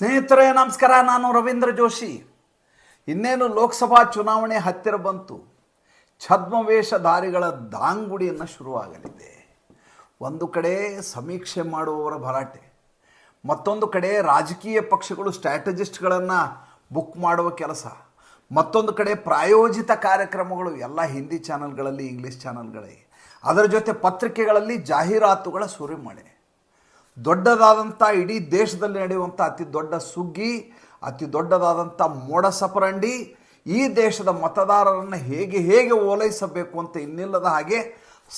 ಸ್ನೇಹಿತರೇ, ನಮಸ್ಕಾರ. ನಾನು ರವೀಂದ್ರ ಜೋಶಿ. ಇನ್ನೇನು ಲೋಕಸಭಾ ಚುನಾವಣೆ ಹತ್ತಿರ ಬಂತು. ಛದ್ಮವೇಷಧಾರಿಗಳ ದಾಂಗುಡಿಯನ್ನು ಶುರುವಾಗಲಿದೆ. ಒಂದು ಕಡೆ ಸಮೀಕ್ಷೆ ಮಾಡುವವರ ಭರಾಟೆ. ಮತ್ತೊಂದು ಕಡೆ ರಾಜಕೀಯ ಪಕ್ಷಗಳು ಸ್ಟ್ರಾಟಜಿಸ್ಟ್ಗಳನ್ನು ಬುಕ್ ಮಾಡುವ ಕೆಲಸ. ಮತ್ತೊಂದು ಕಡೆ ಪ್ರಾಯೋಜಿತ ಕಾರ್ಯಕ್ರಮಗಳು ಎಲ್ಲ ಹಿಂದಿ ಚಾನಲ್ಗಳಲ್ಲಿ, ಇಂಗ್ಲೀಷ್ ಚಾನಲ್ಗಳೇ. ಅದರ ಜೊತೆ ಪತ್ರಿಕೆಗಳಲ್ಲಿ ಜಾಹೀರಾತುಗಳ ಸುರಿಮಳೆ. ದೊಡ್ಡದಾದಂಥ ಇಡೀ ದೇಶದಲ್ಲಿ ನಡೆಯುವಂಥ ಅತಿ ದೊಡ್ಡ ಸುಗ್ಗಿ, ಅತಿ ದೊಡ್ಡದಾದಂಥ ಮೋಡ ಸಪರಂಡಿ ಈ ದೇಶದ ಮತದಾರರನ್ನು ಹೇಗೆ ಹೇಗೆ ಓಲೈಸಬೇಕು ಅಂತ ಇನ್ನಿಲ್ಲದ ಹಾಗೆ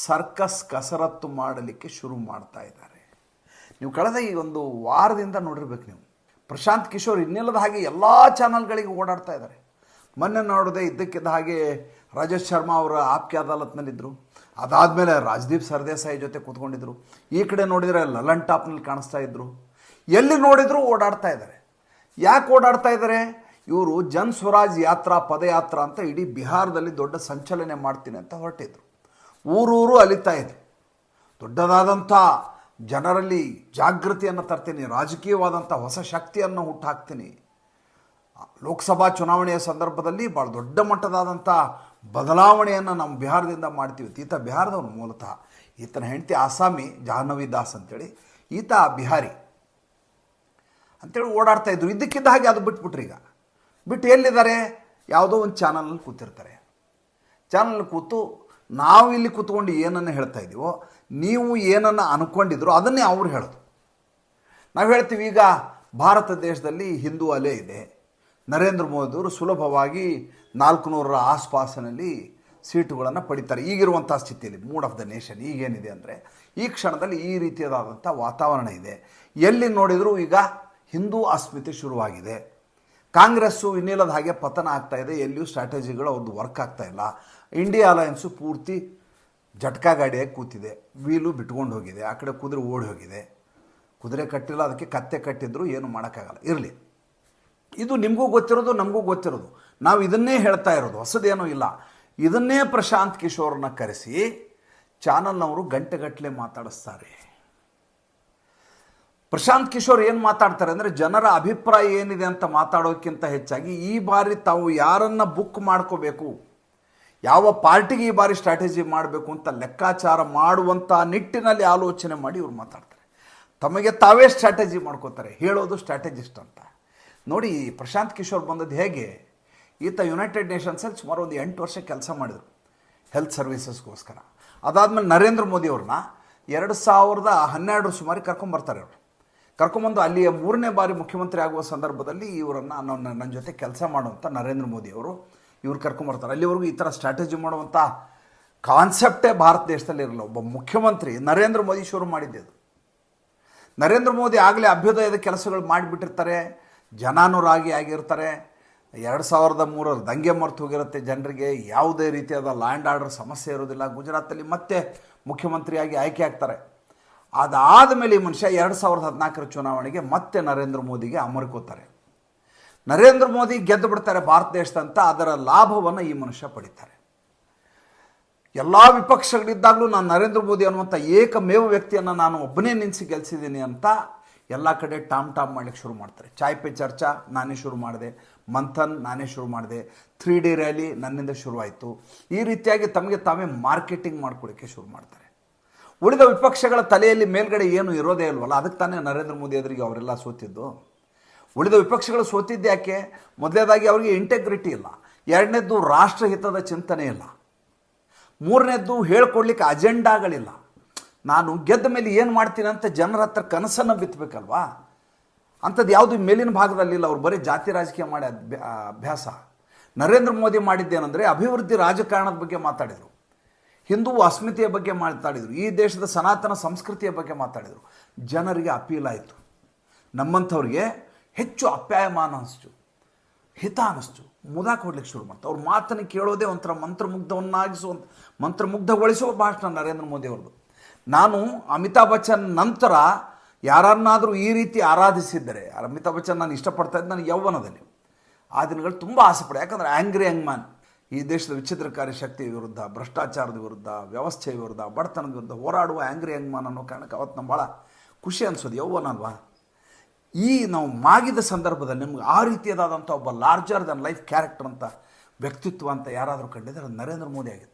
ಸರ್ಕಸ್ ಕಸರತ್ತು ಮಾಡಲಿಕ್ಕೆ ಶುರು ಮಾಡ್ತಾ ಇದ್ದಾರೆ. ನೀವು ಕಳೆದ ಈ ಒಂದು ವಾರದಿಂದ ನೋಡಿರ್ಬೇಕು ನೀವು. ಪ್ರಶಾಂತ್ ಕಿಶೋರ್ ಇನ್ನಿಲ್ಲದ ಹಾಗೆ ಎಲ್ಲ ಚಾನಲ್ಗಳಿಗೆ ಓಡಾಡ್ತಾ ಇದ್ದಾರೆ. ಮೊನ್ನೆ ನೋಡಿದೆ ಇದ್ದಕ್ಕಿದ್ದ ಹಾಗೆ ರಾಜೇಶ್ ಶರ್ಮಾ ಅವರ ಆಪ್ಕೆ ಅದಾಲತ್ನಲ್ಲಿದ್ದರು ಅದಾದಮೇಲೆ ರಾಜದೀಪ್ ಸರ್ದೇಸಾಯಿ ಜೊತೆ ಕೂತ್ಕೊಂಡಿದ್ರು. ಈ ಕಡೆ ನೋಡಿದರೆ ಲಲನ್ ಟಾಪ್ನಲ್ಲಿ ಕಾಣಿಸ್ತಾ ಇದ್ರು. ಎಲ್ಲಿ ನೋಡಿದರೂ ಓಡಾಡ್ತಾ ಇದ್ದಾರೆ. ಯಾಕೆ ಓಡಾಡ್ತಾ ಇದ್ದಾರೆ? ಇವರು ಜನ್ ಸ್ವರಾಜ್ ಯಾತ್ರಾ, ಪದಯಾತ್ರಾ ಅಂತ ಇಡೀ ಬಿಹಾರದಲ್ಲಿ ದೊಡ್ಡ ಸಂಚಲನೆ ಮಾಡ್ತೀನಿ ಅಂತ ಹೊರಟಿದ್ರು. ಊರೂರು ಅಲಿತಾ ಇದೆ ದೊಡ್ಡದಾದಂಥ ಜನರಲ್ಲಿ ಜಾಗೃತಿಯನ್ನು ತರ್ತೀನಿ, ರಾಜಕೀಯವಾದಂಥ ಹೊಸ ಶಕ್ತಿಯನ್ನು ಹುಟ್ಟಾಕ್ತೀನಿ. ಲೋಕಸಭಾ ಚುನಾವಣೆಯ ಸಂದರ್ಭದಲ್ಲಿ ಭಾಳ ದೊಡ್ಡ ಮಟ್ಟದಾದಂಥ ಬದಲಾವಣೆಯನ್ನು ನಮ್ಮ ಬಿಹಾರದಿಂದ ಮಾಡ್ತೀವಿ. ಈತ ಬಿಹಾರದವನು ಮೂಲತಃ. ಈತನ ಹೆಂಡತಿ ಆಸಾಮಿ ಜಾಹ್ನವಿ ದಾಸ್ ಅಂತೇಳಿ. ಈತ ಬಿಹಾರಿ. ಅಂತೇಳಿ ಓಡಾಡ್ತಾ ಇದ್ರು. ಇದ್ದಕ್ಕಿದ್ದ ಹಾಗೆ ಅದು ಬಿಟ್ಬಿಟ್ರು ಈಗ. ಬಿಟ್ಟು ಎಲ್ಲಿದ್ದಾರೆ? ಯಾವುದೋ ಒಂದು ಚಾನಲಲ್ಲಿ ಕೂತಿರ್ತಾರೆ. ಚಾನಲ್ ಕೂತು ನಾವು ಇಲ್ಲಿ ಕೂತ್ಕೊಂಡು ಏನನ್ನು ಹೇಳ್ತಾ ಇದ್ದೀವೋ ನೀವು ಏನನ್ನು ಅನ್ಕೊಂಡಿದ್ರು ಅದನ್ನೇ ಅವ್ರು ಹೇಳೋದು. ನಾವು ಹೇಳ್ತೀವಿ, ಈಗ ಭಾರತ ದೇಶದಲ್ಲಿ ಹಿಂದೂ ಅಲೆ ಇದೆ. ನರೇಂದ್ರ ಮೋದಿಯವರು ಸುಲಭವಾಗಿ ನಾಲ್ಕು ನೂರರ ಆಸ್ಪಾಸಿನಲ್ಲಿ ಸೀಟುಗಳನ್ನು ಪಡಿತಾರೆ. ಈಗಿರುವಂಥ ಸ್ಥಿತಿಯಲ್ಲಿ ಮೂಡ್ ಆಫ್ ದ ನೇಷನ್ ಈಗೇನಿದೆ ಅಂದರೆ ಈ ಕ್ಷಣದಲ್ಲಿ ಈ ರೀತಿಯಾದಂಥ ವಾತಾವರಣ ಇದೆ. ಎಲ್ಲಿ ನೋಡಿದರೂ ಈಗ ಹಿಂದೂ ಅಸ್ಮಿತೆ ಶುರುವಾಗಿದೆ. ಕಾಂಗ್ರೆಸ್ಸು ಇನ್ನಿಲ್ಲದ ಹಾಗೆ ಪತನ ಆಗ್ತಾ ಇದೆ. ಎಲ್ಲಿಯೂ ಸ್ಟ್ರಾಟಜಿಗಳು ಅವ್ರದ್ದು ವರ್ಕ್ ಆಗ್ತಾ ಇಲ್ಲ. ಇಂಡಿಯಾ ಅಲಯನ್ಸು ಪೂರ್ತಿ ಜಟ್ಕಾ ಗಾಡಿಯಾಗಿ ಕೂತಿದೆ. ವೀಲು ಬಿಟ್ಕೊಂಡು ಹೋಗಿದೆ. ಆ ಕಡೆ ಕುದುರೆ ಓಡಿ ಹೋಗಿದೆ. ಕುದುರೆ ಕಟ್ಟಿಲ್ಲ, ಅದಕ್ಕೆ ಕತ್ತೆ ಕಟ್ಟಿದ್ರು, ಏನು ಮಾಡೋಕ್ಕಾಗಲ್ಲ. ಇರಲಿ. ಇದು ನಿಮಗೂ ಗೊತ್ತಿರೋದು, ನಮಗೂ ಗೊತ್ತಿರೋದು. ನಾವು ಇದನ್ನೇ ಹೇಳ್ತಾ ಇರೋದು, ಹೊಸದೇನೂ ಇಲ್ಲ. ಇದನ್ನೇ ಪ್ರಶಾಂತ್ ಕಿಶೋರ್ನ ಕರೆಸಿ ಚಾನಲ್ನವರು ಗಂಟೆಗಟ್ಟಲೆ ಮಾತಾಡಿಸ್ತಾರೆ. ಪ್ರಶಾಂತ್ ಕಿಶೋರ್ ಏನು ಮಾತಾಡ್ತಾರೆ ಅಂದರೆ, ಜನರ ಅಭಿಪ್ರಾಯ ಏನಿದೆ ಅಂತ ಮಾತಾಡೋಕ್ಕಿಂತ ಹೆಚ್ಚಾಗಿ ಈ ಬಾರಿ ತಾವು ಯಾರನ್ನು ಬುಕ್ ಮಾಡ್ಕೋಬೇಕು, ಯಾವ ಪಾರ್ಟಿಗೆ ಈ ಬಾರಿ ಸ್ಟ್ರಾಟಜಿ ಮಾಡಬೇಕು ಅಂತ ಲೆಕ್ಕಾಚಾರ ಮಾಡುವಂಥ ನಿಟ್ಟಿನಲ್ಲಿ ಆಲೋಚನೆ ಮಾಡಿ ಇವ್ರು ಮಾತಾಡ್ತಾರೆ. ತಮಗೆ ತಾವೇ ಸ್ಟ್ರಾಟಜಿ ಮಾಡ್ಕೋತಾರೆ, ಹೇಳೋದು ಸ್ಟ್ರಾಟಜಿಸ್ಟ್ ಅಂತ. ನೋಡಿ, ಪ್ರಶಾಂತ್ ಕಿಶೋರ್ ಬಂದದ್ದು ಹೇಗೆ? ಈತ ಯುನೈಟೆಡ್ ನೇಷನ್ಸಲ್ಲಿ ಸುಮಾರು ಒಂದು ಎಂಟು ವರ್ಷ ಕೆಲಸ ಮಾಡಿದರು ಹೆಲ್ತ್ ಸರ್ವಿಸಸ್ಗೋಸ್ಕರ ಅದಾದಮೇಲೆ ನರೇಂದ್ರ ಮೋದಿ ಅವ್ರನ್ನ ಎರಡು ಸಾವಿರದ ಹನ್ನೆರಡು ಸುಮಾರಿಗೆ ಕರ್ಕೊಂಬರ್ತಾರೆ ಅವರು. ಕರ್ಕೊಂಬಂದು ಅಲ್ಲಿಯ ಮೂರನೇ ಬಾರಿ ಮುಖ್ಯಮಂತ್ರಿ ಆಗುವ ಸಂದರ್ಭದಲ್ಲಿ ಇವರನ್ನು ನನ್ನ ನನ್ನ ಜೊತೆ ಕೆಲಸ ಮಾಡುವಂಥ ನರೇಂದ್ರ ಮೋದಿ ಅವರು ಇವ್ರು ಕರ್ಕೊಂಬರ್ತಾರೆ ಅಲ್ಲಿವರೆಗೂ ಈ ಥರ ಸ್ಟ್ರಾಟಜಿ ಮಾಡುವಂಥ ಕಾನ್ಸೆಪ್ಟೇ ಭಾರತ ದೇಶದಲ್ಲಿ ಇರಲ್ಲ. ಒಬ್ಬ ಮುಖ್ಯಮಂತ್ರಿ ನರೇಂದ್ರ ಮೋದಿ ಶುರು ಮಾಡಿದ್ದೆ ಅದು. ನರೇಂದ್ರ ಮೋದಿ ಆಗಲೇ ಅಭ್ಯುದಯದ ಕೆಲಸಗಳು ಮಾಡಿಬಿಟ್ಟಿರ್ತಾರೆ, ಜನಾನುರಾಗಿ ಆಗಿರ್ತಾರೆ ಎರಡು ಸಾವಿರದ ಮೂರರಲ್ಲಿ ದಂಗೆ ಮರ್ತು ಹೋಗಿರುತ್ತೆ ಜನರಿಗೆ. ಯಾವುದೇ ರೀತಿಯಾದ ಲ್ಯಾಂಡ್ ಆರ್ಡರ್ ಸಮಸ್ಯೆ ಇರೋದಿಲ್ಲ ಗುಜರಾತಲ್ಲಿ ಮತ್ತೆ ಮುಖ್ಯಮಂತ್ರಿಯಾಗಿ ಆಯ್ಕೆ ಆಗ್ತಾರೆ. ಅದಾದ ಮೇಲೆ ಈ ಮನುಷ್ಯ ಎರಡು ಸಾವಿರದ ಹದಿನಾಲ್ಕರ ಚುನಾವಣೆಗೆ ಮತ್ತೆ ನರೇಂದ್ರ ಮೋದಿಗೆ ಅಮರ್ಕೋತಾರೆ. ನರೇಂದ್ರ ಮೋದಿ ಗೆದ್ದು ಬಿಡ್ತಾರೆ ಭಾರತ ದೇಶದಂತ, ಅದರ ಲಾಭವನ್ನು ಈ ಮನುಷ್ಯ ಪಡಿತಾರೆ. ಎಲ್ಲ ವಿಪಕ್ಷಗಳಿದ್ದಾಗಲೂ ನಾನು ನರೇಂದ್ರ ಮೋದಿ ಅನ್ನುವಂಥ ಏಕಮೇವ ವ್ಯಕ್ತಿಯನ್ನು ನಾನು ಒಬ್ಬನೇ ನಿಲ್ಲಿಸಿ ಗೆಲ್ಸಿದ್ದೀನಿ ಅಂತ ಎಲ್ಲ ಕಡೆ ಟಾಮ್ ಟಾಮ್ ಮಾಡ್ಲಿಕ್ಕೆ ಶುರು ಮಾಡ್ತಾರೆ. ಚಾಯ್ ಪೆ ಚರ್ಚಾ, ನಾನೇ ಶುರು ಮಾಡಿದೆ. ಮಂಥನ್, ನಾನೇ ಶುರು ಮಾಡಿದೆ. ತ್ರೀ ಡಿ ರ್ಯಾಲಿ ನನ್ನಿಂದ ಶುರುವಾಯಿತು. ಈ ರೀತಿಯಾಗಿ ತಮಗೆ ತಾವೇ ಮಾರ್ಕೆಟಿಂಗ್ ಮಾಡ್ಕೊಳ್ಳಿಕ್ಕೆ ಶುರು ಮಾಡ್ತಾರೆ. ಉಳಿದ ವಿಪಕ್ಷಗಳ ತಲೆಯಲ್ಲಿ ಮೇಲ್ಗಡೆ ಏನು ಇರೋದೇ ಇಲ್ವಲ್ಲ, ಅದಕ್ಕೆ ತಾನೇ ನರೇಂದ್ರ ಮೋದಿ ಎದುರಿಗೆ ಅವರೆಲ್ಲ ಸೋತಿದ್ದು. ಉಳಿದ ವಿಪಕ್ಷಗಳು ಸೋತಿದ್ದು ಯಾಕೆ? ಮೊದಲನೇದಾಗಿ ಅವರಿಗೆ ಇಂಟೆಗ್ರಿಟಿ ಇಲ್ಲ. ಎರಡನೇದ್ದು ರಾಷ್ಟ್ರಹಿತದ ಚಿಂತನೆ ಇಲ್ಲ. ಮೂರನೇದ್ದು ಹೇಳ್ಕೊಡ್ಲಿಕ್ಕೆ ಅಜೆಂಡಾಗಳಿಲ್ಲ ನಾನು ಗೆದ್ದ ಮೇಲೆ ಏನು ಮಾಡ್ತೀನಿ ಅಂತ ಜನರ ಹತ್ರ ಕನಸನ್ನು ಬಿತ್ತಬೇಕಲ್ವಾ ಅಂಥದ್ದು ಯಾವುದು ಮೇಲಿನ ಭಾಗದಲ್ಲಿಲ್ಲ. ಅವ್ರು ಬರೀ ಜಾತಿ ರಾಜಕೀಯ ಮಾಡಿ ಅಭ್ಯ- ಅಭ್ಯಾಸ. ನರೇಂದ್ರ ಮೋದಿ ಮಾಡಿದ್ದೇನೆಂದರೆ ಅಭಿವೃದ್ಧಿ ರಾಜಕಾರಣದ ಬಗ್ಗೆ ಮಾತಾಡಿದರು. ಹಿಂದೂ ಅಸ್ಮಿತೆಯ ಬಗ್ಗೆ ಮಾತಾಡಿದರು. ಈ ದೇಶದ ಸನಾತನ ಸಂಸ್ಕೃತಿಯ ಬಗ್ಗೆ ಮಾತಾಡಿದರು. ಜನರಿಗೆ ಅಪೀಲ್ ಆಯಿತು. ನಮ್ಮಂಥವ್ರಿಗೆ ಹೆಚ್ಚು ಅಪ್ಯಾಯಮಾನ ಅನಿಸ್ತು. ಹಿತ ಅನಿಸ್ತು. ಮುದ ಕೊಡ್ಲಿಕ್ಕೆ ಶುರು ಮಾಡ್ತಾರೆ ಅವ್ರ ಮಾತನ್ನು ಕೇಳೋದೇ ಒಂಥರ ಮಂತ್ರಮುಗ್ಧವನ್ನಾಗಿಸುವಂಥ ಮಂತ್ರಮುಗ್ಧಗೊಳಿಸುವ ಭಾಷಣ ನರೇಂದ್ರ ಮೋದಿ ಅವ್ರದ್ದು. ನಾನು ಅಮಿತಾಬ್ ಬಚ್ಚನ್ ನಂತರ ಯಾರನ್ನಾದರೂ ಈ ರೀತಿ ಆರಾಧಿಸಿದ್ದರೆ ಅಮಿತಾಬ್ ಬಚ್ಚನ್ ನಾನು ಇಷ್ಟಪಡ್ತಾ ಇದ್ದೆ, ನನಗೆ ಯೌವನದಲ್ಲಿ. ಆ ದಿನಗಳು ತುಂಬ ಆಸೆಪಡೆ. ಯಾಕಂದರೆ ಆ್ಯಂಗ್ರಿ ಯಂಗ್ ಮ್ಯಾನ್, ಈ ದೇಶದ ವಿಚ್ಛಿದ್ರಕಾರಿ ಶಕ್ತಿಯ ವಿರುದ್ಧ, ಭ್ರಷ್ಟಾಚಾರದ ವಿರುದ್ಧ, ವ್ಯವಸ್ಥೆಯ ವಿರುದ್ಧ, ಬಡತನದ ವಿರುದ್ಧ ಹೋರಾಡುವ ಆ್ಯಂಗ್ರಿ ಯಂಗ್ ಮ್ಯಾನ್ ಅನ್ನೋ ಕಾರಣಕ್ಕೆ ಅವತ್ತು ನಮ್ಮ ಭಾಳ ಖುಷಿ ಅನಿಸೋದು. ಯೌವನ ಅಲ್ವಾ? ಈ ನಾವು ಮಾಗಿದ ಸಂದರ್ಭದಲ್ಲಿ ನಿಮ್ಗೆ ಆ ರೀತಿಯಾದಂಥ ಒಬ್ಬ ಲಾರ್ಜರ್ ದನ್ ಲೈಫ್ ಕ್ಯಾರೆಕ್ಟರ್ ಅಂತ ವ್ಯಕ್ತಿತ್ವ ಅಂತ ಯಾರಾದರೂ ಕಂಡಿದ್ದಾರೆ ನರೇಂದ್ರ ಮೋದಿ ಆಗಿದೆ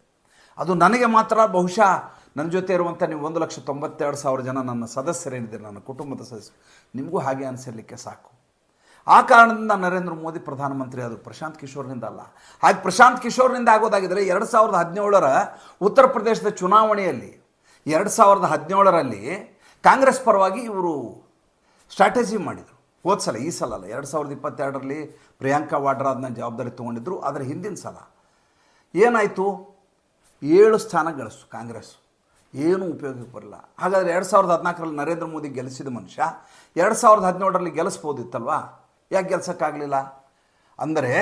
ಅದು ನನಗೆ ಮಾತ್ರ ಬಹುಶಃ ನನ್ನ ಜೊತೆ ಇರುವಂಥ ನೀವು ಒಂದು ಲಕ್ಷ ತೊಂಬತ್ತೆರಡು ಸಾವಿರ ಜನ ನನ್ನ ಸದಸ್ಯರೇನಿದ್ದೀರಿ, ನನ್ನ ಕುಟುಂಬದ ಸದಸ್ಯರು, ನಿಮಗೂ ಹಾಗೆ ಅನಿಸಿರಲಿಕ್ಕೆ ಸಾಕು. ಆ ಕಾರಣದಿಂದ ನರೇಂದ್ರ ಮೋದಿ ಪ್ರಧಾನಮಂತ್ರಿ ಆದರು. ಪ್ರಶಾಂತ್ ಕಿಶೋರ್ನಿಂದ ಅಲ್ಲ. ಹಾಗೆ ಪ್ರಶಾಂತ್ ಕಿಶೋರ್ನಿಂದ ಆಗೋದಾಗಿದ್ದರೆ ಎರಡು ಸಾವಿರದ ಹದಿನೇಳರ ಉತ್ತರ ಪ್ರದೇಶದ ಚುನಾವಣೆಯಲ್ಲಿ, ಎರಡು ಸಾವಿರದ ಹದಿನೇಳರಲ್ಲಿ ಕಾಂಗ್ರೆಸ್ ಪರವಾಗಿ ಇವರು ಸ್ಟ್ರಾಟಜಿ ಮಾಡಿದರು. ಹೋದ ಸಲ, ಈ ಸಲ ಅಲ್ಲ, ಎರಡು ಸಾವಿರದ ಇಪ್ಪತ್ತೆರಡರಲ್ಲಿ ಪ್ರಿಯಾಂಕಾ ವಾಡ್ರಾ ಅದನ್ನ ಜವಾಬ್ದಾರಿ ತೊಗೊಂಡಿದ್ರು. ಅದರ ಹಿಂದಿನ ಸಲ ಏನಾಯಿತು? ಏಳು ಸ್ಥಾನ ಗಳಿಸ್ತು ಕಾಂಗ್ರೆಸ್. ಏನೂ ಉಪಯೋಗಕ್ಕೆ ಬರಲ್ಲ. ಹಾಗಾದರೆ ಎರಡು ಸಾವಿರದ ಹದಿನಾಲ್ಕರಲ್ಲಿ ನರೇಂದ್ರ ಮೋದಿ ಗೆಲ್ಲಿಸಿದ ಮನುಷ್ಯ ಎರಡು ಸಾವಿರದ ಹದಿನೇಳರಲ್ಲಿ ಗೆಲ್ಲಿಸ್ಬೋದಿತ್ತಲ್ವಾ ಯಾಕೆ ಗೆಲ್ಸೋಕ್ಕಾಗಲಿಲ್ಲ? ಅಂದರೆ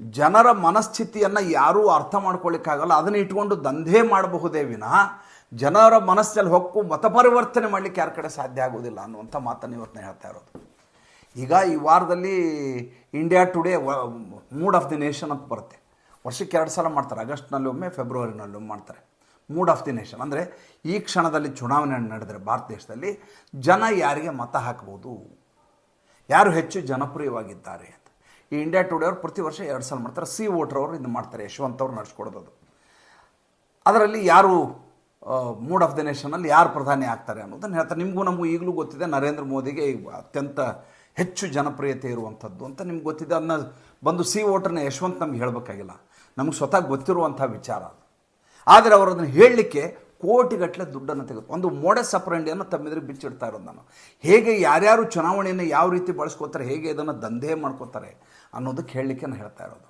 ಜನರ ಮನಸ್ಥಿತಿಯನ್ನು ಯಾರೂ ಅರ್ಥ ಮಾಡ್ಕೊಳ್ಳಿಕ್ಕಾಗಲ್ಲ ಅದನ್ನು ಇಟ್ಕೊಂಡು ದಂಧೆ ಮಾಡಬಹುದೇ ವಿನಃ ಜನರ ಮನಸ್ಸಿನಲ್ಲಿ ಹೊಕ್ಕು ಮತ ಪರಿವರ್ತನೆ ಮಾಡಲಿಕ್ಕೆ ಯಾರ ಕಡೆ ಸಾಧ್ಯ ಆಗೋದಿಲ್ಲ ಅನ್ನುವಂಥ ಮಾತನ್ನು ಇವತ್ತು ನಾನು ಹೇಳ್ತಾ ಇರೋದು. ಈಗ ಈ ವಾರದಲ್ಲಿ India Today mood of the nation ಅಂತ ಬರುತ್ತೆ. ವರ್ಷಕ್ಕೆ ಎರಡು ಸಲ ಮಾಡ್ತಾರೆ. ಆಗಸ್ಟ್ನಲ್ಲಿ ಒಮ್ಮೆ, ಫೆಬ್ರವರಿನಲ್ಲಿ ಒಮ್ಮೆ ಮಾಡ್ತಾರೆ. Mood of the nation. ಅಂದರೆ ಈ ಕ್ಷಣದಲ್ಲಿ ಚುನಾವಣೆ ನಡೆದರೆ ಭಾರತ ದೇಶದಲ್ಲಿ ಜನ ಯಾರಿಗೆ ಮತ ಹಾಕ್ಬೋದು? ಯಾರು ಹೆಚ್ಚು ಜನಪ್ರಿಯವಾಗಿದ್ದಾರೆ ಅಂತ. ಈ ಇಂಡಿಯಾ ಟುಡೇ ಅವರು ಪ್ರತಿ ವರ್ಷ ಎರಡು ಸಲ ಮಾಡ್ತಾರೆ. ಸಿ ವೋಟರ್ ಅವರು ಇದು ಮಾಡ್ತಾರೆ. ಯಶವಂತ ಅವರು ನಡೆಸ್ಕೊಡೋದು ಅದು. ಅದರಲ್ಲಿ ಯಾರು ಮೂಡ್ ಆಫ್ ದಿ ನೇಷನಲ್ಲಿ ಯಾರು ಪ್ರಧಾನಿ ಆಗ್ತಾರೆ ಅನ್ನೋದನ್ನು ಹೇಳ್ತಾರೆ. ನಿಮಗೂ ನಮಗೂ ಈಗಲೂ ಗೊತ್ತಿದೆ, ನರೇಂದ್ರ ಮೋದಿಗೆ ಅತ್ಯಂತ ಹೆಚ್ಚು ಜನಪ್ರಿಯತೆ ಇರುವಂಥದ್ದು ಅಂತ ನಿಮ್ಗೆ ಗೊತ್ತಿದೆ. ಅದನ್ನ ಬಂದು ಸಿ ವೋಟರ್ನ ಯಶವಂತ್ ನಮ್ಗೆ ಹೇಳಬೇಕಾಗಿಲ್ಲ. ನಮಗೆ ಸ್ವತಃ ಗೊತ್ತಿರುವಂಥ ವಿಚಾರ ಆದರೆ ಅವರು ಅದನ್ನು ಹೇಳಲಿಕ್ಕೆ ಕೋಟಿಗಟ್ಟಲೆ ದುಡ್ಡನ್ನು ತೆಗೆದು, ಒಂದು ಮೋಡ ಅಪ್ರಂಡಿಯನ್ನು ತಮ್ಮೆದುರು ಬಿಚ್ಚಿಡ್ತಾ ಇರೋದು ನಾನು. ಹೇಗೆ ಯಾರ್ಯಾರು ಚುನಾವಣೆಯನ್ನು ಯಾವ ರೀತಿ ಬಳಸ್ಕೋತಾರೆ, ಹೇಗೆ ಇದನ್ನು ದಂಧೆ ಮಾಡ್ಕೋತಾರೆ ಅನ್ನೋದಕ್ಕೆ ಹೇಳಲಿಕ್ಕೆ ನಾನು ಹೇಳ್ತಾ ಇರೋದು.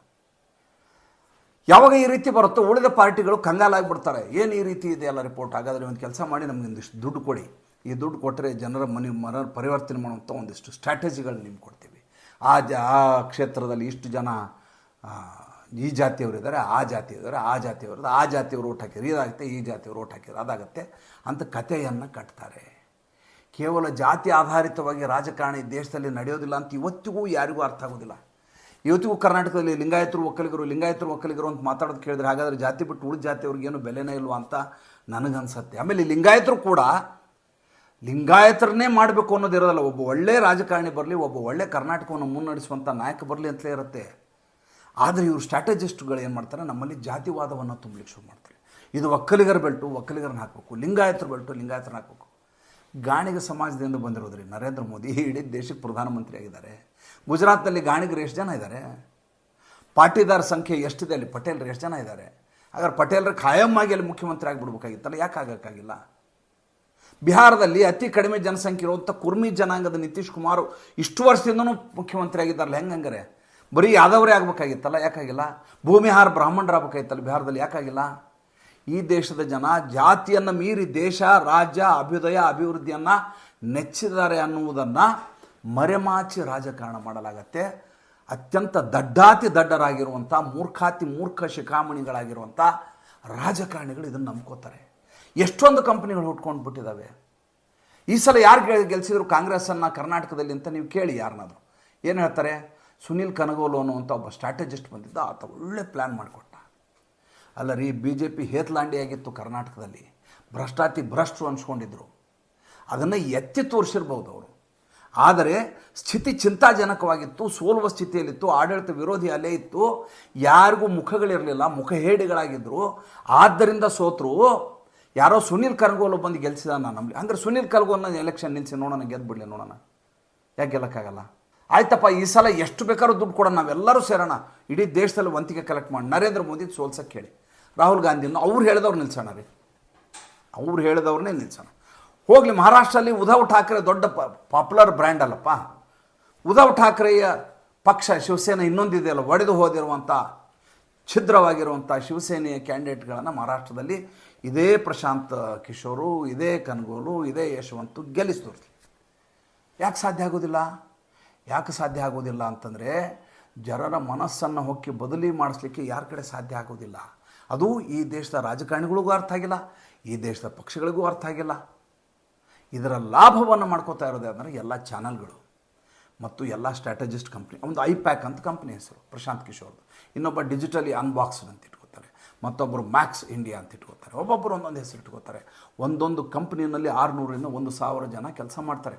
ಯಾವಾಗ ಈ ರೀತಿ ಬರುತ್ತೋ, ಉಳಿದ ಪಾರ್ಟಿಗಳು ಕಂಗಾಲಾಗಿಬಿಡ್ತಾರೆ. ಏನು ಈ ರೀತಿ ಇದೆಯಲ್ಲ ರಿಪೋರ್ಟ್ ಹಾಗಾದರೆ ಒಂದು ಕೆಲಸ ಮಾಡಿ, ನಮಗೆ ಒಂದಿಷ್ಟು ದುಡ್ಡು ಕೊಡಿ. ಈ ದುಡ್ಡು ಕೊಟ್ಟರೆ ಜನರ ಮನೆ, ಮನ ಪರಿವರ್ತನೆ ಮಾಡುವಂಥ ಒಂದಿಷ್ಟು ಸ್ಟ್ರಾಟಜಿಗಳನ್ನ ನಿಮ್ಗೆ ಕೊಡ್ತೀವಿ. ಆ ಜ, ಆ ಕ್ಷೇತ್ರದಲ್ಲಿ ಇಷ್ಟು ಜನ ಈ ಜಾತಿಯವರಿದ್ದಾರೆ ಆ ಜಾತಿಯವರು ಆ ಜಾತಿಯವರು ಆ ಜಾತಿಯವರು ಓಟ್ ಹಾಕಿದ್ರು ಇದಾಗುತ್ತೆ, ಈ ಜಾತಿಯವರು ಓಟ್ ಹಾಕಿದ್ರು ಅದಾಗುತ್ತೆ ಅಂತ ಕಥೆಯನ್ನು ಕಟ್ತಾರೆ. ಕೇವಲ ಜಾತಿ ಆಧಾರಿತವಾಗಿ ರಾಜಕಾರಣ ದೇಶದಲ್ಲಿ ನಡೆಯೋದಿಲ್ಲ ಅಂತ ಇವತ್ತಿಗೂ ಯಾರಿಗೂ ಅರ್ಥ ಆಗೋದಿಲ್ಲ. ಇವತ್ತಿಗೂ ಕರ್ನಾಟಕದಲ್ಲಿ ಲಿಂಗಾಯತರು ಒಕ್ಕಲಿಗರು ಲಿಂಗಾಯತರು ಒಕ್ಕಲಿಗರು ಅಂತ ಮಾತಾಡೋದು ಕೇಳಿದ್ರೆ ಹಾಗಾದರೆ ಜಾತಿ ಬಿಟ್ಟು ಉಳಿದ ಜಾತಿಯವ್ರಿಗೇನು ಬೆಲೆನೇ ಇಲ್ವಾ ಅಂತ ನನಗನ್ಸತ್ತೆ. ಆಮೇಲೆ ಲಿಂಗಾಯತರು ಕೂಡ ಲಿಂಗಾಯತರನ್ನೇ ಮಾಡಬೇಕು ಅನ್ನೋದಿರೋದಲ್ಲ ಒಬ್ಬ ಒಳ್ಳೆ ರಾಜಕಾರಣಿ ಬರಲಿ, ಒಬ್ಬ ಒಳ್ಳೆ ಕರ್ನಾಟಕವನ್ನು ಮುನ್ನಡೆಸುವಂಥ ನಾಯಕ ಬರಲಿ ಅಂತಲೇ ಇರುತ್ತೆ. ಆದರೆ ಇವರು ಸ್ಟ್ರಾಟಜಿಸ್ಟ್ಗಳು ಏನು ಮಾಡ್ತಾರೆ? ನಮ್ಮಲ್ಲಿ ಜಾತಿವಾದವನ್ನು ತುಂಬಲಿಕ್ಕೆ ಶುರು ಮಾಡ್ತಾರೆ. ಇದು ಒಕ್ಕಲಿಗರ ಬೆಲ್ಟು, ಒಕ್ಕಲಿಗರನ್ನ ಹಾಕಬೇಕು. ಲಿಂಗಾಯತರ ಬೆಲ್ಟು ಲಿಂಗಾಯತರನ್ನ ಹಾಕಬೇಕು. ಗಾಣಿಗ ಸಮಾಜದಿಂದ ಬಂದಿರೋದ್ರಿ. ನರೇಂದ್ರ ಮೋದಿ ಇಡೀ ದೇಶಕ್ಕೆ ಪ್ರಧಾನಮಂತ್ರಿ ಆಗಿದ್ದಾರೆ. ಗುಜರಾತ್ನಲ್ಲಿ ಗಾಣಿಗರು ಎಷ್ಟು ಜನ ಇದ್ದಾರೆ ಪಾಟಿದಾರ ಸಂಖ್ಯೆ ಎಷ್ಟಿದೆ ಅಲ್ಲಿ? ಪಟೇಲ್ರು ಎಷ್ಟು ಜನ ಇದ್ದಾರೆ ಹಾಗಾದ್ರೆ ಪಟೇಲ್ರು ಖಾಯಂ ಆಗಿ ಅಲ್ಲಿ ಮುಖ್ಯಮಂತ್ರಿ ಆಗಿಬಿಡ್ಬೇಕಾಗಿತ್ತಲ್ಲ? ಯಾಕೆ ಆಗೋಕ್ಕಾಗಿಲ್ಲ ಬಿಹಾರದಲ್ಲಿ ಅತಿ ಕಡಿಮೆ ಜನಸಂಖ್ಯೆ ಇರುವಂಥ ಕುರ್ಮಿ ಜನಾಂಗದ ನಿತೀಶ್ ಕುಮಾರ್ ಇಷ್ಟು ವರ್ಷದಿಂದನೂ ಮುಖ್ಯಮಂತ್ರಿ ಆಗಿದ್ದಾರಲ್ಲ ಹೆಂಗಂಗಾರೆ ಬರೀ ಯಾದವರೇ ಆಗಬೇಕಾಗಿತ್ತಲ್ಲ? ಯಾಕಾಗಿಲ್ಲ? ಭೂಮಿಹಾರ ಬ್ರಾಹ್ಮಣರಾಗಬೇಕಾಗಿತ್ತಲ್ಲ ಬಿಹಾರದಲ್ಲಿ? ಯಾಕಾಗಿಲ್ಲ? ಈ ದೇಶದ ಜನ ಜಾತಿಯನ್ನು ಮೀರಿ ದೇಶ, ರಾಜ್ಯ, ಅಭ್ಯುದಯ, ಅಭಿವೃದ್ಧಿಯನ್ನು ನೆಚ್ಚಿದ್ದಾರೆ ಅನ್ನುವುದನ್ನು ಮರೆಮಾಚಿ ರಾಜಕಾರಣ ಮಾಡಲಾಗತ್ತೆ. ಅತ್ಯಂತ ದಡ್ಡಾತಿ ದಡ್ಡರಾಗಿರುವಂಥ ಮೂರ್ಖಾತಿ ಮೂರ್ಖ ಶಿಖಾಮಣಿಗಳಾಗಿರುವಂಥ ರಾಜಕಾರಣಿಗಳು ಇದನ್ನು ನಂಬ್ಕೋತಾರೆ. ಎಷ್ಟೊಂದು ಕಂಪ್ನಿಗಳು ಹುಟ್ಕೊಂಡು ಬಿಟ್ಟಿದ್ದಾವೆ. ಈ ಸಲ ಯಾರು ಗೆಲ್, ಗೆಲ್ಸಿದ್ರು? ಕಾಂಗ್ರೆಸ್ಸನ್ನು, ಕರ್ನಾಟಕದಲ್ಲಿ ಅಂತ ನೀವು ಕೇಳಿ ಯಾರನ್ನಾದರೂ. ಏನು ಹೇಳ್ತಾರೆ? ಸುನಿಲ್ ಕನಗೋಲು ಅನ್ನುವಂಥ ಒಬ್ಬ ಸ್ಟ್ರಾಟಜಿಸ್ಟ್ ಬಂದಿದ್ದ. ಆತ ಒಳ್ಳೆ ಪ್ಲ್ಯಾನ್ ಮಾಡಿಕೊಟ್ಟ. ಅಲ್ಲ ರೀ ಬಿ ಜೆ ಪಿ ಹೇತ್ಲಾಂಡಿಯಾಗಿತ್ತು ಕರ್ನಾಟಕದಲ್ಲಿ. ಭ್ರಷ್ಟಾತಿ ಭ್ರಷ್ಟರು ಅನ್ಸ್ಕೊಂಡಿದ್ರು. ಅದನ್ನು ಎತ್ತಿ ತೋರಿಸಿರ್ಬೋದು ಅವರು. ಆದರೆ, ಸ್ಥಿತಿ ಚಿಂತಾಜನಕವಾಗಿತ್ತು, ಸೋಲುವ ಸ್ಥಿತಿಯಲ್ಲಿತ್ತು, ಆಡಳಿತ ವಿರೋಧಿ ಅಲೆ ಇತ್ತು. ಯಾರಿಗೂ ಮುಖಗಳಿರಲಿಲ್ಲ ಮುಖಹೇಡಿಗಳಾಗಿದ್ದರು ಆದ್ದರಿಂದ ಸೋತರು, ಯಾರೋ ಸುನಿಲ್ ಕರ್ಗೋಲು ಬಂದು ಗೆಲ್ಸಿದ ನಾನು ನಂಬಲಿ ಅಂದರೆ ಸುನಿಲ್ ಕರ್ಗೋಲ್ನ ಎಲೆಕ್ಷನ್ ನಿಲ್ಲಿಸಿ ನೋಡೋಣ ಗೆದ್ದು ಬಿಡಲಿ ನೋಡೋಣ. ಯಾಕೆ ಗೆಲ್ಲಕ್ಕಾಗಲ್ಲ? ಆಯ್ತಪ್ಪ, ಈ ಸಲ ಎಷ್ಟು ಬೇಕಾದ್ರೂ ದುಡ್ಡು ಕೊಡೋಣ, ನಾವೆಲ್ಲರೂ ಸೇರೋಣ. ಇಡೀ ದೇಶದಲ್ಲಿ ವಂತಿಗೆ ಕಲೆಕ್ಟ್ ಮಾಡಿ, ನರೇಂದ್ರ ಮೋದಿ ಸೋಲ್ಸಕ್ಕೆ ಹೇಳಿ. ರಾಹುಲ್ ಗಾಂಧಿಯನ್ನು ಅವ್ರು ಹೇಳಿದವ್ರು ನಿಲ್ಸೋಣ ರೀ. ಅವ್ರು ಹೇಳಿದವ್ರನ್ನೇ ನಿಲ್ಸೋಣ. ಹೋಗಲಿ ಮಹಾರಾಷ್ಟ್ರಲ್ಲಿ ಉದ್ಧವ್ ಠಾಕ್ರೆ ದೊಡ್ಡ ಪಾಪ್ಯುಲರ್ ಬ್ರ್ಯಾಂಡ್ ಅಲ್ಲಪ್ಪ. ಉದ್ಧವ್ ಠಾಕ್ರೆಯ ಪಕ್ಷ ಶಿವಸೇನೆ ಇನ್ನೊಂದಿದೆಯಲ್ಲ ಒಡೆದು ಹೋದಿರುವಂಥ, ಛಿದ್ರವಾಗಿರುವಂಥ ಶಿವಸೇನೆಯ ಕ್ಯಾಂಡಿಡೇಟ್ಗಳನ್ನು ಮಹಾರಾಷ್ಟ್ರದಲ್ಲಿ ಇದೇ ಪ್ರಶಾಂತ್ ಕಿಶೋರು, ಇದೇ ಕನ್ಗೋಲು, ಇದೇ ಯಶವಂತು ಗೆಲ್ಲಿಸಿದ್ರು. ಯಾಕೆ ಸಾಧ್ಯ ಆಗೋದಿಲ್ಲ? ಯಾಕೆ ಸಾಧ್ಯ ಆಗೋದಿಲ್ಲ ಅಂತಂದರೆ ಜನರ ಮನಸ್ಸನ್ನು ಹೊಕ್ಕಿ ಬದಲಿ ಮಾಡಿಸ್ಲಿಕ್ಕೆ ಯಾರ ಕಡೆ ಸಾಧ್ಯ ಆಗೋದಿಲ್ಲ. ಅದು ಈ ದೇಶದ ರಾಜಕಾರಣಿಗಳಿಗೂ ಅರ್ಥ ಆಗಿಲ್ಲ, ಈ ದೇಶದ ಪಕ್ಷಗಳಿಗೂ ಅರ್ಥ ಆಗಿಲ್ಲ. ಇದರ ಲಾಭವನ್ನು ಮಾಡ್ಕೋತಾ ಇರೋದೇ ಅಂದರೆ ಎಲ್ಲ ಚಾನಲ್ಗಳು ಮತ್ತು ಎಲ್ಲ ಸ್ಟ್ರಾಟಜಿಸ್ಟ್ ಕಂಪ್ನಿ, ಒಂದು ಐ ಪ್ಯಾಕ್ ಅಂತ ಕಂಪ್ನಿ ಹೆಸರು, ಪ್ರಶಾಂತ್ ಕಿಶೋರ್ದು. ಇನ್ನೊಬ್ಬ ಡಿಜಿಟಲಿ ಅನ್ಬಾಕ್ಸ್ಡ್ ಅಂತ ಇಟ್ಕೋತಾರೆ, ಮತ್ತೊಬ್ಬರು ಮ್ಯಾಕ್ಸ್ ಇಂಡಿಯಾ ಅಂತ ಇಟ್ಕೋತಾರೆ ಒಬ್ಬೊಬ್ಬರು ಒಂದೊಂದು ಹೆಸರು ಇಟ್ಕೋತಾರೆ. ಒಂದೊಂದು ಕಂಪ್ನಿಯಲ್ಲಿ ಆರುನೂರಿಂದ ಒಂದು ಸಾವಿರ ಜನ ಕೆಲಸ ಮಾಡ್ತಾರೆ.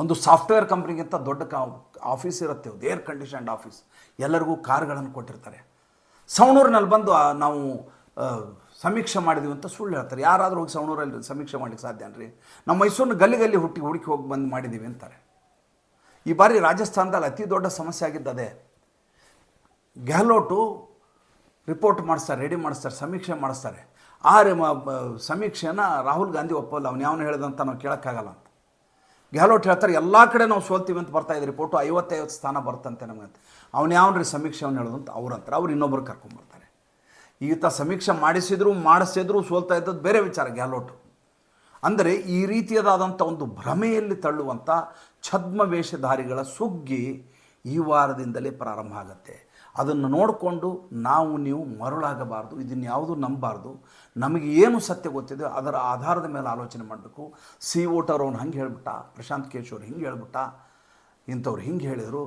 ಒಂದು ಸಾಫ್ಟ್ವೇರ್ ಕಂಪ್ನಿಗಿಂತ ದೊಡ್ಡ ಕಾ ಆಫೀಸ್ ಇರುತ್ತೆ ಏರ್ ಕಂಡೀಷನ್ಡ್ ಆಫೀಸ್ ಎಲ್ಲರಿಗೂ ಕಾರ್ಗಳನ್ನು ಕೊಟ್ಟಿರ್ತಾರೆ. ಸವಣೂರಿನಲ್ಲಿ ಬಂದು ನಾವು ಸಮೀಕ್ಷೆ ಮಾಡಿದ್ವಿ ಅಂತ ಸುಳ್ಳು ಹೇಳ್ತಾರೆ. ಯಾರಾದರೂ ಹೋಗಿ ಸವಣೂರಲ್ಲಿ ಸಮೀಕ್ಷೆ ಮಾಡಲಿಕ್ಕೆ ಸಾಧ್ಯ ಅನ್ರಿ ನಮ್ಮ ಮೈಸೂರಿನ ಗಲ್ಲಿ ಗಲ್ಲಿ ಹುಟ್ಟಿ, ಹುಡುಕಿ ಹೋಗಿ ಬಂದು ಮಾಡಿದ್ದೀವಿ ಅಂತಾರೆ. ಈ ಬಾರಿ ರಾಜಸ್ಥಾನದಲ್ಲಿ ಅತಿ ದೊಡ್ಡ ಸಮಸ್ಯೆ ಆಗಿದ್ದದೆ ಗೆಹ್ಲೋಟು ರಿಪೋರ್ಟ್ ಮಾಡಿಸ್ತಾರೆ ರೆಡಿ ಮಾಡಿಸ್ತಾರೆ, ಸಮೀಕ್ಷೆ ಮಾಡಿಸ್ತಾರೆ. ಆ ರೀ ಸಮೀಕ್ಷೆನ ರಾಹುಲ್ ಗಾಂಧಿ ಒಪ್ಪಲ್ಲ, ಅವ್ನು ಯಾವನು ಹೇಳ್ದಂತ ನಾವು ಕೇಳೋಕ್ಕಾಗಲ್ಲ. ಗೆಹ್ಲೋಟ್ ಹೇಳ್ತಾರೆ, ಎಲ್ಲ ಕಡೆ ನಾವು ಸೋಲ್ತೀವಿ ಅಂತ ಬರ್ತಾ ಪೋಟೋ ರಿಪೋರ್ಟು ಐವತ್ತೈವತ್ತು ಸ್ಥಾನ ಬರ್ತಂತೆ ನಮಗಂತ. ಅವ್ನು ಯಾವನ್ರಿ ಸಮೀಕ್ಷೆ ಅವ್ನು ಹೇಳೋದು ಅಂತ ಅವ್ರು ಅಂತಾರೆ. ಅವ್ರು ಇನ್ನೊಬ್ರು ಕರ್ಕೊಂಬರ್ತಾರೆ ಈತ ಸಮೀಕ್ಷೆ ಮಾಡಿಸಿದ್ರು ಮಾಡಿಸಿದ್ರು, ಸೋಲ್ತಾ ಇದ್ದದ್ದು ಬೇರೆ ವಿಚಾರ, ಗ್ಯಾಲೋಟ್. ಅಂದರೆ ಈ ರೀತಿಯದಾದಂಥ ಒಂದು ಭ್ರಮೆಯಲ್ಲಿ ತಳ್ಳುವಂಥ ಛದ್ಮ ವೇಷಧಾರಿಗಳ ಸುಗ್ಗಿ ಈ ವಾರದಿಂದಲೇ ಪ್ರಾರಂಭ ಆಗುತ್ತೆ. ಅದನ್ನು ನೋಡಿಕೊಂಡು ನಾವು ನೀವು ಮರುಳಾಗಬಾರ್ದು, ಇದನ್ನು ಯಾವುದು ನಂಬಬಾರ್ದು, ನಮಗೆ ಏನು ಸತ್ಯ ಗೊತ್ತಿದೆ ಅದರ ಆಧಾರದ ಮೇಲೆ ಆಲೋಚನೆ ಮಾಡಬೇಕು. ಸಿ ಓಟರ್ ಅವ್ನು ಹಂಗೆ ಹೇಳ್ಬಿಟ್ಟ, ಪ್ರಶಾಂತ್ ಕೇಶವ್ರು ಹಿಂಗೆ ಹೇಳ್ಬಿಟ್ಟ, ಇಂಥವ್ರು ಹಿಂಗೆ ಹೇಳಿದರು,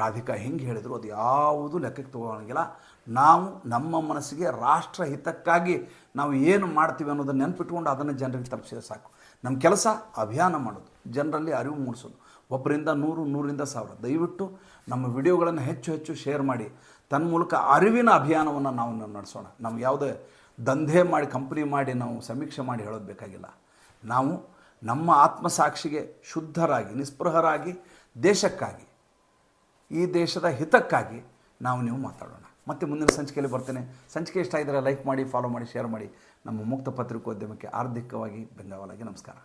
ರಾಧಿಕಾ ಹಿಂಗೆ ಹೇಳಿದರು, ಅದು ಯಾವುದು ಲೆಕ್ಕಕ್ಕೆ ತಗೊಳಂಗಿಲ್ಲ. ನಾವು ನಮ್ಮ ಮನಸ್ಸಿಗೆ ರಾಷ್ಟ್ರ ಹಿತಕ್ಕಾಗಿ ನಾವು ಏನು ಮಾಡ್ತೀವಿ ಅನ್ನೋದನ್ನು ನೆನ್ಪಿಟ್ಕೊಂಡು ಅದನ್ನು ಜನರಿಗೆ ತಲುಪಿಸಿದ್ರೆ ಸಾಕು. ನಮ್ಮ ಕೆಲಸ ಅಭಿಯಾನ ಮಾಡೋದು, ಜನರಲ್ಲಿ ಅರಿವು ಮೂಡಿಸೋದು. ಒಬ್ಬರಿಂದ ನೂರು, ನೂರಿಂದ ಸಾವಿರ. ದಯವಿಟ್ಟು ನಮ್ಮ ವಿಡಿಯೋಗಳನ್ನು ಹೆಚ್ಚು ಹೆಚ್ಚು ಶೇರ್ ಮಾಡಿ. ತನ್ಮೂಲಕ ಅರಿವಿನ ಅಭಿಯಾನವನ್ನು ನಾವು ನಡೆಸೋಣ. ನಾವು ಯಾವುದೇ ದಂಧೆ ಮಾಡಿ, ಕಂಪ್ನಿ ಮಾಡಿ ನಾವು ಸಮೀಕ್ಷೆ ಮಾಡಿ ಹೇಳೋದು ಬೇಕಾಗಿಲ್ಲ. ನಾವು ನಮ್ಮ ಆತ್ಮಸಾಕ್ಷಿಗೆ ಶುದ್ಧರಾಗಿ, ನಿಸ್ಪೃಹರಾಗಿ, ದೇಶಕ್ಕಾಗಿ, ಈ ದೇಶದ ಹಿತಕ್ಕಾಗಿ ನಾವು ನೀವು ಮಾತಾಡೋಣ. ಮತ್ತೆ ಮುಂದಿನ ಸಂಚಿಕೆಯಲ್ಲಿ ಬರ್ತೇನೆ. ಸಂಚಿಕೆ ಇಷ್ಟ ಇದ್ದರೆ ಲೈಕ್ ಮಾಡಿ ಫಾಲೋ ಮಾಡಿ ಶೇರ್ ಮಾಡಿ. ನಮ್ಮ ಮುಕ್ತ ಪತ್ರಿಕೋದ್ಯಮಕ್ಕೆ ಆರ್ಥಿಕವಾಗಿ ಬೆಂಗಾವಲಾಗಿ ನಮಸ್ಕಾರ.